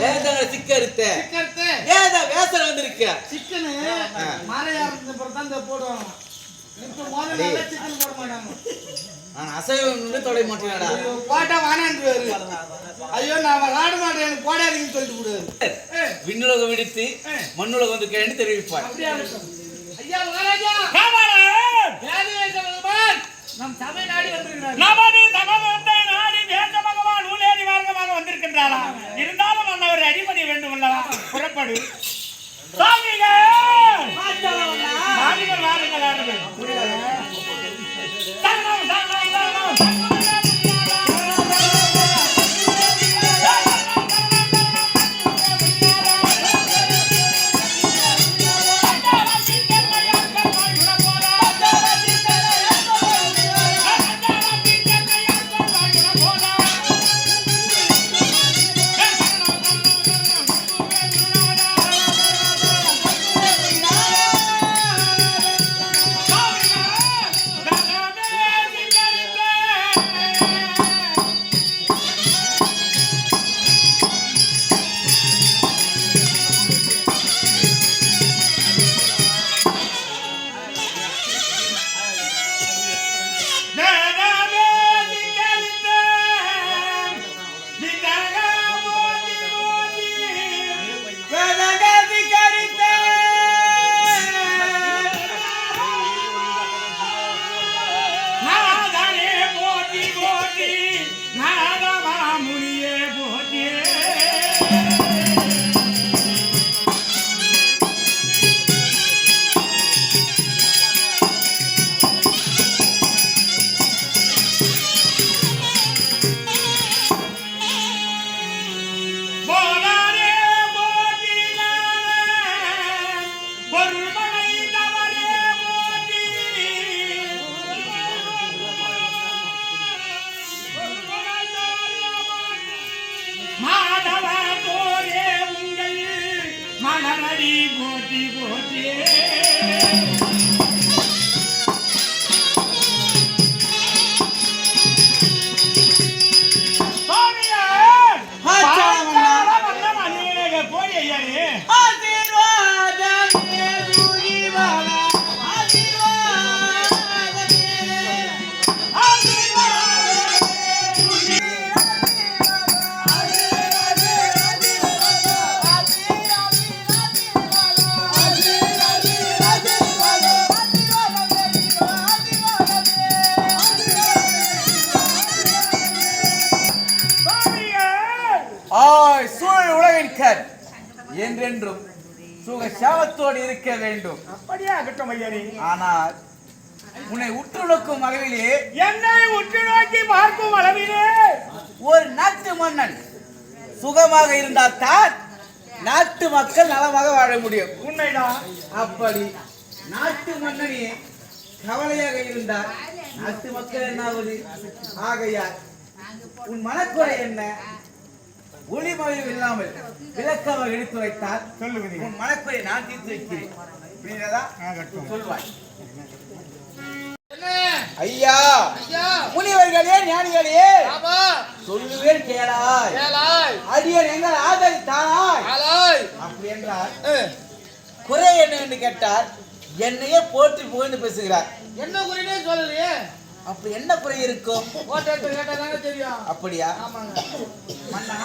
வேதங்களை சிக்கறுத்த. சிக்கனு ஏதா வேசல் வந்திருக்க? சிக்கனு. மறையா இருந்த பிறகு தான் இந்த போடுவாங்க. இப்ப முதல்ல எல்லாம் சிக்கன் போட மாட்டாங்க. நான் அசைவம் தொலை மாட்டேனடா. போட்டா வானான்றுவாரு. ஐயோ நான் விளாட மாட்டேன் எனக்கு போடாதீங்கன்னு சொல்லிட்டு போடுவாரு ஏய், விண்ணுலகம் விடுத்து மண்ணுலகம் வந்து கேட்டு தெரிவிப்பார். ஐயா மகாராஜா. நம் சபை நாடி வந்திருக்கிறார் மார்க்கமாக வந்திருக்கின்றாரா இருந்தாலும் அன்னவர் அடிமணி வேண்டும் அல்லவா? புறப்படு. சாமிகள் வாருங்கள் வாருங்கள். என்றென்றும் சுக சாவத்தோடு இருக்க வேண்டும். அப்படியே ஆகட்டும். ஆனால் உன்னை உற்று நோக்கும் அளவிலே என்னை உற்று நோக்கி பார்க்கும் அளவிலே. ஒரு நாட்டு மன்னன் சுகமாக இருந்தால் தான் நாட்டு மக்கள் நலமாக வாழ முடியும். உண்மைதான். அப்படி நாட்டு மன்னனே கவலையாக இருந்தால் நாட்டு மக்கள் என்னாவது? ஆகையால் உன் மனக்குறை என்ன? ஒளிமறைவு இல்லாமல் விளக்கமாக எடுத்துரைத்தால் சொல்லுவது உன் மனக்குறை நான் தீர்த்து வைக்கிறேன். சொல்வாய். என்ன? ஐயா முனிவர்களே ஞானிகளே. ஆமா. சொல்லுவேன் கேளாய். அடியன் எங்கள் ஆதரித்தாராய் ஆலாய் அப்படி என்றால் குறை என்ன என்று கேட்டால் என்னையே போற்றி புகழ்ந்து பேசுகிறார். என்ன குறினே சொல்லலையே. அப்படி என்ன குறை இருக்கும்? அப்படியா? ஆமாங்க. மன்னா.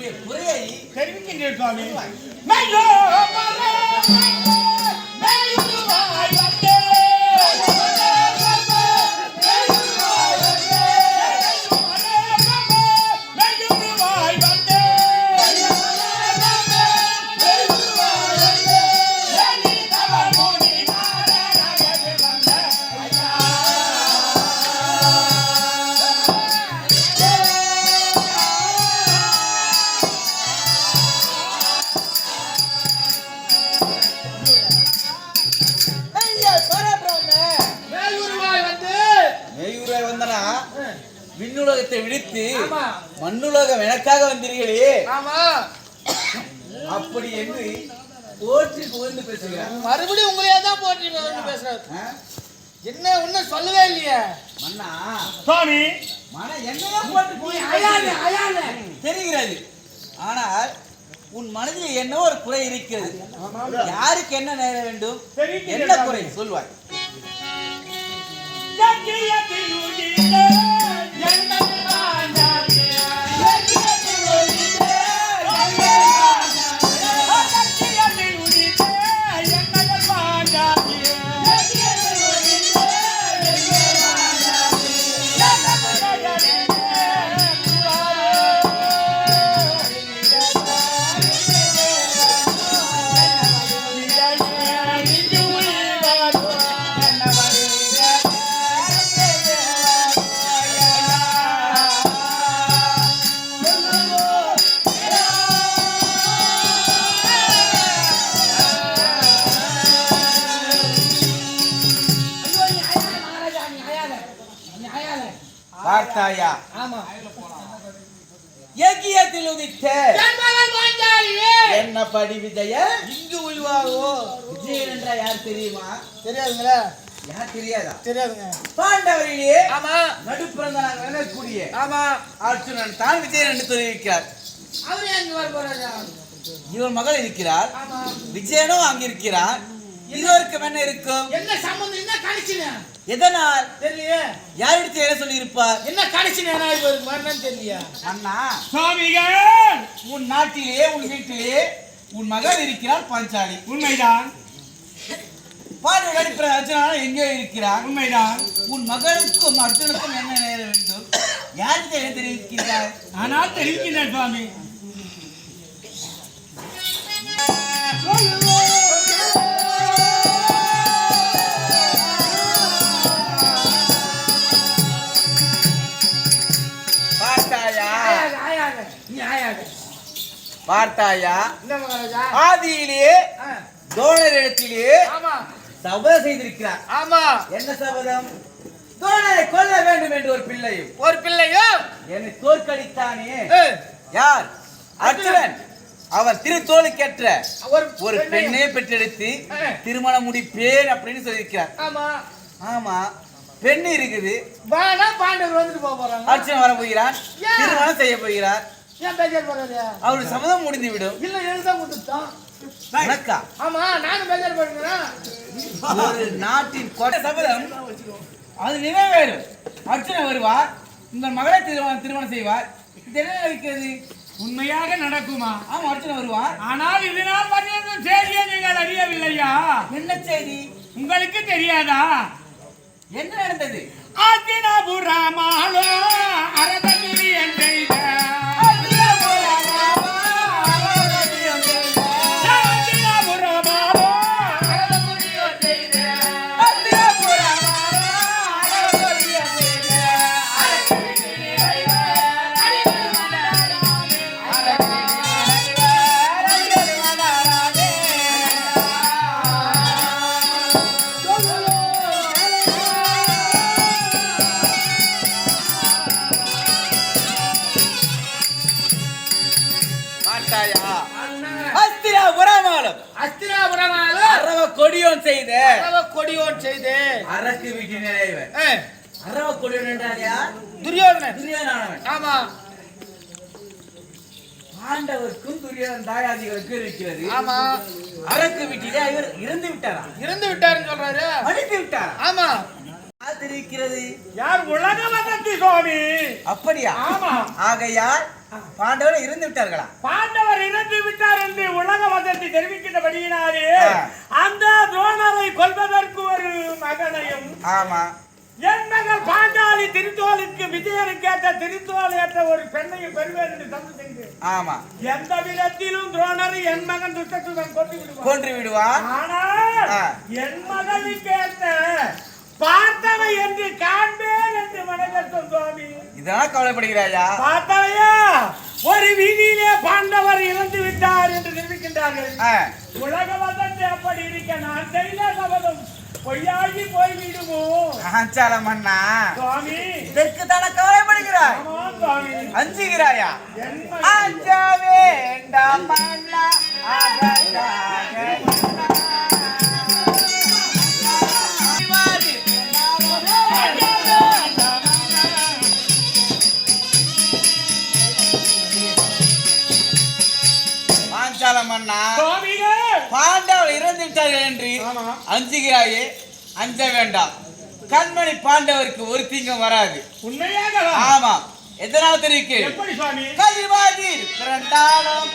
உன்னுடைய குறையை தெரிவிக்கின்றேன் சுவாமி மண்ணுலகம் எனக்காக வந்தீர்களே. ஆமா. அப்படி என்று போற்றி புகழ்ந்து பேசுகிறார். மறுபடியும் உங்களையே தான் போட்டு பேசுறாரு. ஆ? என்ன ஒன்னும் சொல்லவே இல்லையே. மன்னா? சுவாமி மன என்னதான் போட்டு போய் அயால அயால தெரிகிறது. ஆனால் உன் மனதில் என்ன ஒரு குறை இருக்கிறது? யாருக்கு என்ன நேர வேண்டும். என்ன குறை? சொல்வாய். உதித்த என்ன படி விஜய? இங்கு உள்வாகோ விஜயன் என்றா யார் தெரியுமா? தெரியாதுங்களா. யார் தெரியாதா? தெரியாதுங்க. பாண்டவரிலே ஆமா. நடுப்பிறந்தனாக விளங்கக்கூடிய ஆமா. அர்ஜுனன் தான் விஜயன் என்று தெரிவிக்கிறார். அவரு எங்க வர போறாரா இவர் மகள் இருக்கிறார். விஜயனும் அங்க இருவருக்கும் என்ன இருக்கும். என்ன சம்பந்தம்? என்ன கடிச்சின எதனால்? தெரியலையே. யாரிடத்தில் என்ன சொல்லி இருப்பார் என்ன கடிச்சினா இவருக்கு வரணும்னு தெரியலையா. அண்ணா சுவாமிகள்! உன் நாட்டிலே உன் வீட்டிலே உன் மகள் இருக்கிறார் பாஞ்சாலி. உண்மைதான். பாண்டிய நடிப்பிற அர்ஜுனா எங்கே இருக்கிறார்? உண்மைதான். உன் மகளுக்கும் அர்ஜுனுக்கும் என்ன நேர வேண்டும்? யாருக்கு என்ன தெரிவிக்கிறார் ஆனால் தெரிவிக்கின்றேன் சுவாமி. பார்த்தாயா? ஆதியிலே ஆ, தோழரிடத்திலே ஆமா. சபதம் செய்திருக்கிறார். ஆமா. என்ன சபதம்? தோழரை கொல்ல வேண்டும் என்று ஒரு பிள்ளையும். ஒரு பிள்ளையோ என்னை தோற்கடித்தானே? யார்? அர்ஜுனன். அவன் திருத்தோளுக்கேற்ற ஒரு பெண்ணை பெற்றெடுத்து திருமணம் முடிப்பேன் அப்படின்னு சொல்லியிருக்கிறார். ஆமா. ஆமா. பெண் இருக்குது. பாண்டவர் வந்துட்டு போறாங்க அர்ஜுனன் வர போகிறான் ஏன்? திருமணம் செய்ய போகிறார். ஏன் பேஜார் போறாரு அவருடைய சம்மதம் முடிந்து விடும். இல்ல எழுத கொடுத்துட்டோம். உனக்கா ஆமா நானும் பேஜார் பண்ணுறேன் ஒரு நாட்டின் கொடை சபதம் அது நிறைவேறும் அர்ஜுனன் வருவார் உங்கள் மகளை திருமணம் திருமணம் செய்வார். இருக்கிறது? உண்மையாக நடக்குமா? ஆமா அர்ஜுனன் வருவார். ஆனால் இது நாள் வரையும் செய்தியை நீங்கள் அறியவில்லையா? என்ன செய்தி? உங்களுக்கு தெரியாதா? என்ன நடந்தது? ஆத்தினாபுரமாலோ அரதகிரியன் செய்த செய்த. கொடியோன் செய்து. அரக்கு அரவ கொடியோன் என்றால் யார்? துரியோதனன். துரியோதனவன் ஆமா. ஆண்டவருக்கும் துரியோதன் தாயாதிகளுக்கும் இருக்கிறது. ஆமா. அரக்கு வீட்டிலே இவர் இறந்து விட்டாரா? இறந்து விட்டாருன்னு சொல்றாரு. அடித்து விட்டாரா? ஆமா. யார் தெரிவிக்கிறது யார் உலக வதந்தி சுவாமி? அப்படியா? ஆமா. ஆகையால் பாண்டவர் இறந்து விட்டார்களா? பாண்டவர் இறந்து விட்டார் என்று உலக வதந்தி தெரிவிக்கின்றபடியினாலே. அந்த துரோணரை கொல்வதற்கு ஒரு மகனையும் ஆமா. என் மகள் பாஞ்சாலி திருத்தோலுக்கு விஜயனுக்கு ஏற்ற திருத்தோல் ஏற்ற ஒரு பெண்ணையும் பெறுவேன் என்று தந்து செய்து. ஆமா. எந்த விதத்திலும் துரோணரை என் மகன் துஷ்டத்துடன் கொண்டு விடுவார் கொன்று விடுவார் ஆனால். என் மகளுக்கு ஏற்ற பார்த்தவை என்று காண்பேன் என்று மனகட்டும் சுவாமி. இதெல்லாம் கவலைப்படுகிறாயா? பார்த்தவையா? ஒரு வீதியிலே பாண்டவர் இறந்து விட்டார் என்று தெரிவிக்கின்றார்கள் உலக வதந்தி அப்படி இருக்க நான் செய்த சபதம் பொய்யாகி போய்விடுமோ? ஆச்சார மன்னா சுவாமி இதற்கு தானே கவலைப்படுகிறாய் அஞ்சுகிறாயா? அஞ்ச வேண்டாம் மன்னா பாண்டவர் இறந்து விட்டார்கள் என்று. அஞ்சுகிறாயே அஞ்ச வேண்டாம். கண்மணி பாண்டவருக்கு ஒரு தீங்கும் வராது. உண்மையாகவா? ஆமா. எதனால தெரிவிக்கு? எப்படி சுவாமி? கதிர்வாதிர் பிறந்தாலும்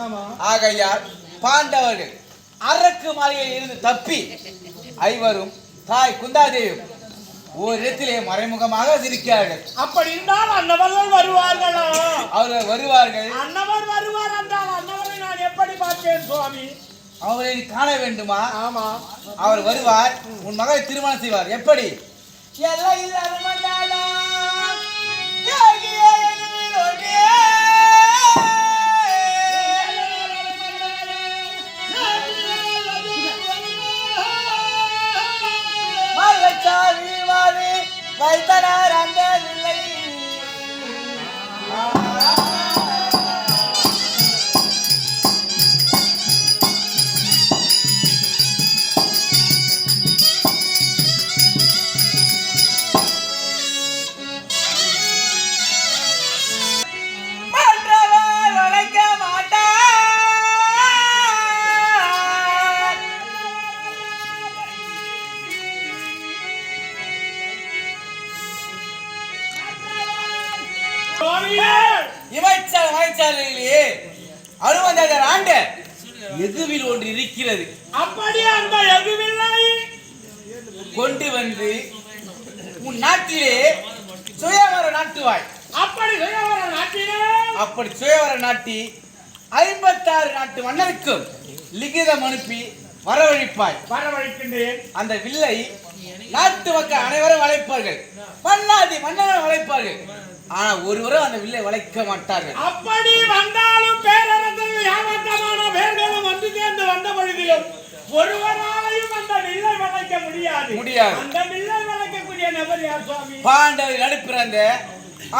ஆமா. ஆகையால் பாண்டவர்கள் அரக்கு மாளிகையில் இருந்து தப்பி ஐவரும் தாய் குந்தாதேவியும் ஓரிடத்திலே மறைமுகமாக இருக்கிறார்கள் அப்படி இருந்தால் அன்னவர்கள் வருவார்களா? அவர்கள் வருவார்கள். அன்னவர் வருவார் என்றால் அன்னவரை நான் எப்படி பார்ப்பேன் சுவாமி? அவரை காண வேண்டுமா? ஆமா. அவர் வருவார் உன் மகளை திருமணம் செய்வார். எப்படி? எல்லையில் அருமண்டாளா, அனுமந்தர் ஆண்ட. எதுவில் ஒன்று இருக்கிறது? அப்படி அந்த எதுவில்லை. கொண்டு வந்து உன் நாட்டிலே சுயவர நாட்டுவாய். அப்படி சுயவர நாட்டிலே. அப்படி சுயவர நாட்டி ஐம்பத்தாறு நாட்டு மன்னருக்கும் லிகிதம் அனுப்பி வரவழைப்பாய். வரவழைக்கின்றேன். அந்த வில்லை நாட்டு மக்கள் அனைவரும் வளைப்பார்கள். மன்னாதி மன்னரும் வளைப்பார்கள். ஆனா ஒருவரும் அந்த வில்லை வளைக்க மாட்டார்கள். அப்படி வந்தாலும் பேரரசர்கள் ஏமாற்றமான பேர்களும் வந்து சேர்ந்து வந்த பொழுதிலும் ஒருவராலையும் அந்த வில்லை வளைக்க முடியாது. முடியாது. அந்த வில்லை வளைக்கக்கூடிய நபர் யார் சுவாமி? பாண்டவர் நடுப்பிறந்த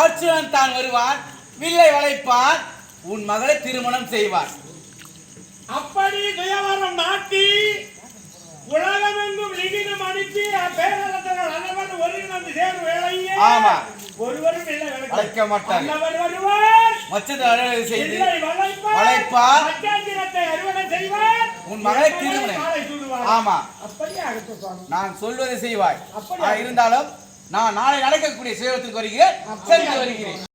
அர்ச்சுனன் தான் வருவான் வில்லை வளைப்பான் உன் மகளை திருமணம் செய்வான். அப்படி சுயவரம் நாட்டி உலகமெங்கும் லிகிதம் அனுப்பி பேரரசர்கள் அனைவரும் ஒருங்கிணைந்து சேரும் வேளையிலே ஆமா. ஒருவரும் இல்லை. அன்னவர் வருவார் மச்சத்தை அறுவடை செய்து வளைப்பார். உன் மகளை திருமணம். ஆமா. நான் சொல்வதை செய்வாய். இருந்தாலும் நான் நாளை நடக்கக்கூடிய சேவத்திற்கு வருகிறேன். சென்று வருகிறேன்.